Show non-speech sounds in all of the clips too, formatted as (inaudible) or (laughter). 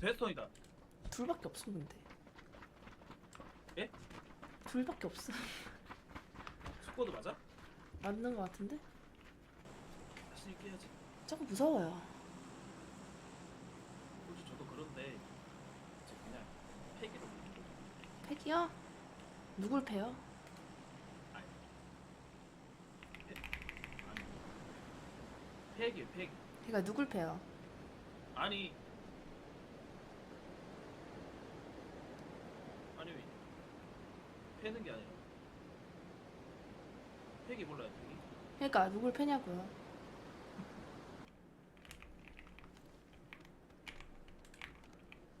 베스턴이다. 둘밖에 없어 근데. 예? 둘밖에 없어. 스쿼드 맞아? 맞는 거 같은데? 자신 있게 해야지. 조금 무서워요. 솔직히 저도 그런데 이제 그냥 패기로 거. 패기요? 누굴 패요? 패? 패기 패기. 그러니까 누굴 패요? 아니 패는 게 아니라 패기 몰라요 패기? 그러니까 누굴 패냐고요.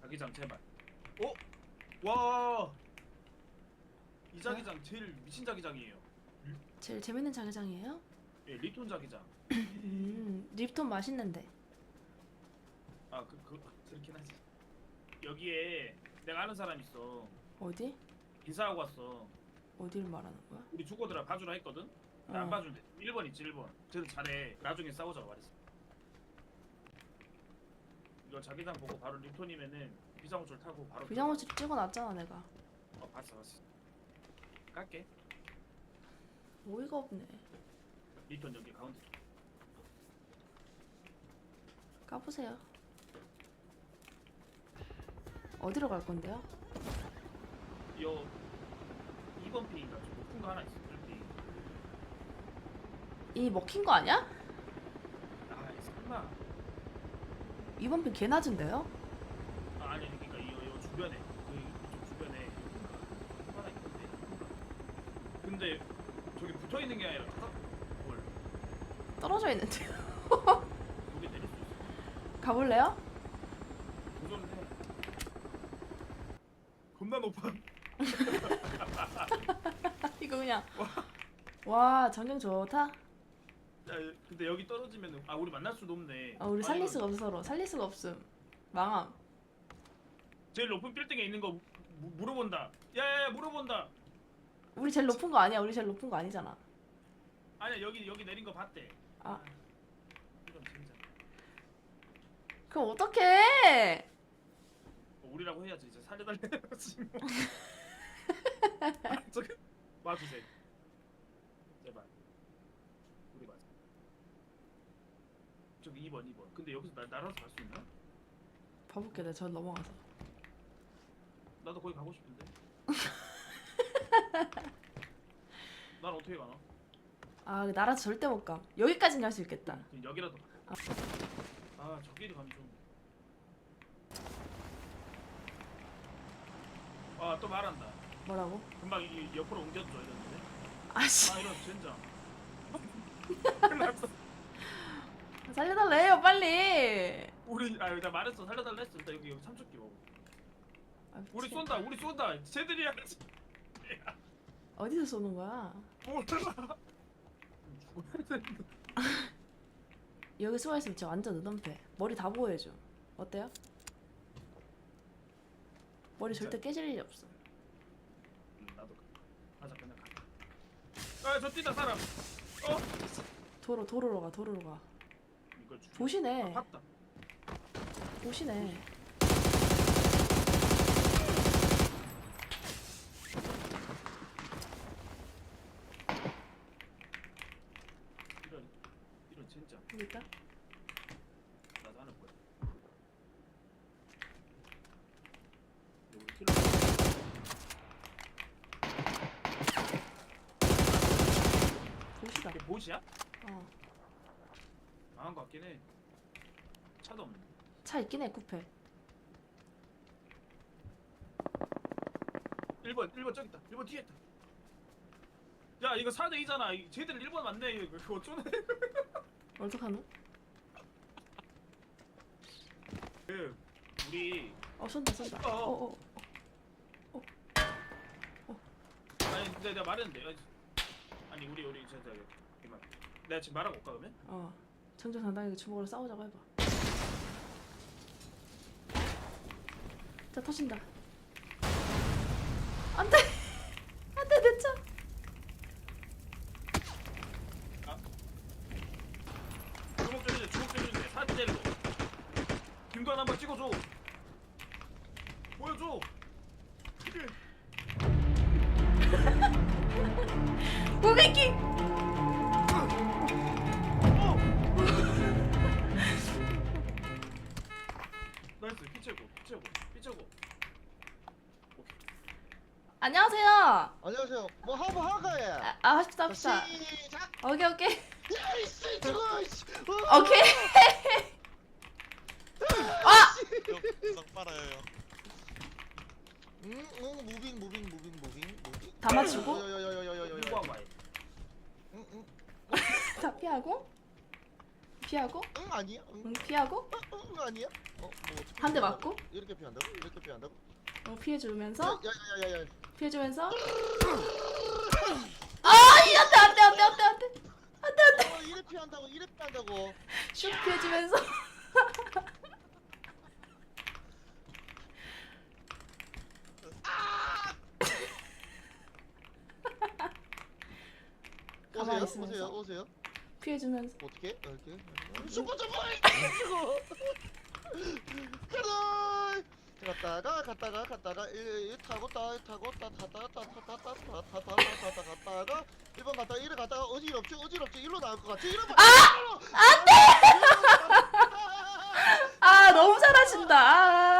자기장 제발. 어? 와. 이 자기장 제일 미친 자기장이에요. 제일 재밌는 자기장이에요? 예, 리톤 자기장. 음, 립톤 맛있는데. 아, 그, 그, 그렇긴 하지. 여기에 내가 아는 사람 있어. 어디? 인사하고 왔어. 어디를 말하는 거야? 우리 죽어들아 봐주라 했거든? 근데 안 어. 봐준대. 1번 있지, 1번. 쟤도 잘해. 나중에 싸우자고 말했어. 이거 자기장 보고 바로 리톤이면은 비상호출 타고 바로 비상호출 찍어놨잖아 내가. 들어가. 어, 봤어, 봤어. 깎게. 어이가 없네. 리톤 여기 가운데. 까보세요. 어디로 갈 건데요? 요 2번 핑인가 좀 높은 거 하나 있어. 1핑. 이 먹힌 거 아니야? 아, 이 설마. 이번 편 개 낮은데요? 아, 아니 그러니까 이, 요 주변에 그 주변에 뭐 하나 있는데 근데 저기 붙어 있는 게 아니라 딱 뭘? 떨어져 있는데요. (laughs) 여기 내릴 수 있어. 가볼래요? 해. 겁나 높아. 그냥. 와 전경 좋다. 야, 근데 여기 떨어지면은 아 우리 만날 수도 없네. 아 우리 살릴 수가 없어 서로. 살릴 수가 없음. 망함. 제일 높은 빌딩에 있는 거 무, 물어본다. 야야야 물어본다. 우리 제일 높은 거 아니야? 우리 제일 높은 거 아니잖아. 아니야 여기 여기 내린 거 봤대. 아 진짜. 그럼 어떡해? 어, 우리라고 해야지 이제 살려달래야지 뭐. (laughs) 아, 저기 와주세요 제발 우리 맞아 저기 2번 2번 근데 여기서 나, 날아서 갈 수 있나? 봐볼게 내가 저 넘어가서. 나도 거기 가고 싶은데 (laughs) 난 어떻게 가나? 아 나라서 절대 못 가. 여기까지는 갈 수 있겠다. 여기라도 가. 아 저길이 가면 좀 아또 말한다 뭐라고? 금방 이 옆으로 옮겨줘 이랬는데 아씨 아 이런 젠장 큰일 (laughs) 났어 살려달래요 빨리. 우리 아나 말했어 살려달라 했어 일단 여기 여기 삼촌기 먹어 아, 우리. 쏜다 우리 쏜다 쟤들이야 어디서 쏘는 거야? 몰라 죽어야 되는데 여기 숨어 있으면 진짜 완전 느덤패. 머리 다 보여줘. 어때요? 머리? 절대 깨질 일이 없어. 응, 나도 가자 그냥 가아저 뛰다 사람 어 도로 도로로 가 도로로 가. 이걸. 보시네. 아, 봤다 보시네. 이런 이런 진짜 여기 있다. 나도 하나 보여 여기 킬러 보시야? 어. 망한 거 같긴 해 차도 없네 차 있긴 해 쿠페. 1번 1번 저기 있다 1번 뒤에 있다 야 이거 4대 2잖아 쟤들 1번 맞네 이거 어쩌네 (laughs) 어떡하노? 그 우리 어 쏜다 쏜다. 어. 어 어. 아니 근데 내가 말했는데 아니, 우리 우리 저 저기 이만 내가 지금 말하고 올까 그러면? 어. 정정당당하게 주먹으로 싸우자고 해봐. 자 터진다. 안돼. 안돼 내 차. 아 주먹 때리는데 주먹 때리는데 사진 때리고 김도환 한번 찍어줘 살려줘. 하세요. 안녕하세요. 뭐 하고 하가에. 아, 아 합시다 합시다. 시작. 오케이 오케이 야이씨 저거. 씨. 어. 오케이. 상 빨아요. 응, 응, 무빙, 무빙, 무빙, 무빙, 무빙. 다 맞추고. 응, 응, (laughs) 다 피하고 피하고 응 아니야? 응, 응 피하고 응, 응 아니야? 어, 뭐 어떻게 한 대 피한다고? 맞고? 이렇게 피한다고? 이렇게 피한다고? 어, 피해주면서 야야야야야. 피해주면서 아이 안돼 안돼 안돼 안돼 안돼 어, 이래 피한다고, 이래 피한다고. 슉 피해주면서 (laughs) 가만히 오세요, 있으면서. 오세요, 오세요. 피해주면서 어떻게? 이렇게. 슈퍼 점프! 이거. 가라! (laughs) 갔다가 갔다가 갔다가 일 타고 따 타고 따 타다가 따타타타타타타타 갔다가 일번 갔다가 이래 갔다가 어지럽지 어지럽지 일로 나올 것 같지 이러면 아 안돼 아 너무 잘하신다 아